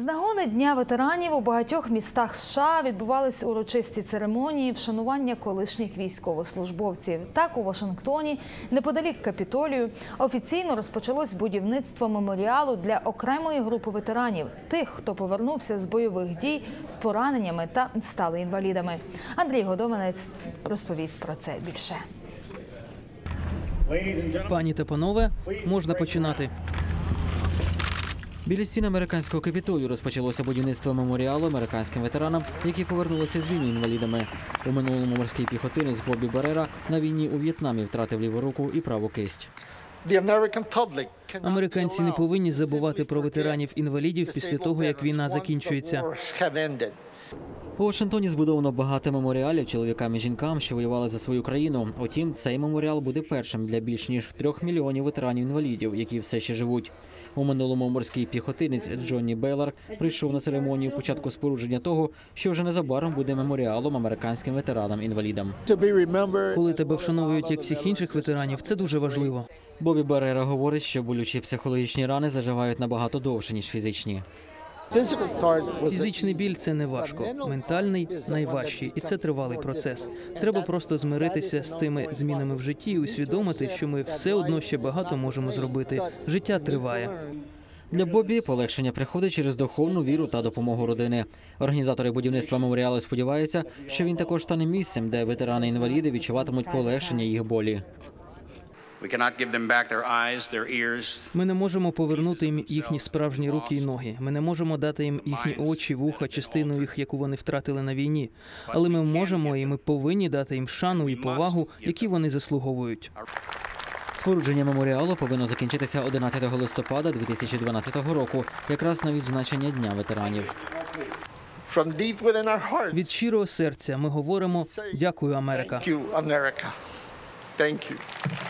З нагоди Дня ветеранів у багатьох містах США відбувались урочисті церемонії вшанування колишніх військовослужбовців. Так у Вашингтоні, неподалік Капітолію, офіційно розпочалось будівництво меморіалу для окремої групи ветеранів тих, хто повернувся з бойових дій з пораненнями та стали інвалідами. Андрій Годованець розповість про це більше. Пані та панове, можна починати. Біля стін американського капітолію розпочалося будівництво меморіалу американським ветеранам, які повернулися з війни інвалідами. У минулому морський піхотинець Бобі Барера на війні у В'єтнамі втратив ліву руку і праву кисть. Американці не повинні забувати про ветеранів інвалідів після того, як війна закінчується. У Вашингтоні збудовано багато меморіалів чоловікам і жінкам, що воювали за свою країну. Утім, цей меморіал буде першим для більш ніж трьох мільйонів ветеранів інвалідів, які все ще живуть. У минулому морський піхотинець Джонні Бейлар прийшов на церемонію початку спорудження того, що вже незабаром буде меморіалом американським ветеранам-інвалідам. Коли тебе вшановують як всіх інших ветеранів, це дуже важливо. Бобі Барера говорить, що болючі психологічні рани заживають набагато довше ніж фізичні. Фізичний біль це не важко, ментальний найважчий, і це тривалий процес. Треба просто змиритися з цими змінами в житті і усвідомити, що ми все одно ще багато можемо зробити. Життя триває. Для Бобі полегшення приходить через духовну віру та допомогу родини. Організатори будівництва меморіалу сподіваються, що він також стане місцем, де ветерани-інваліди відчуватимуть полегшення їх болі. Ми не можемо повернути їм їхні справжні руки і ноги. Ми не можемо дати їм їхні очі, вуха, частину їх, яку вони втратили на війні. Але ми можемо і ми повинні дати їм шану і повагу, які вони заслуговують. Спорудження меморіалу повинно закінчитися 11 листопада 2012 року, якраз на відзначення Дня ветеранів. Від щирого серця ми говоримо дякую, Америка. Thank you.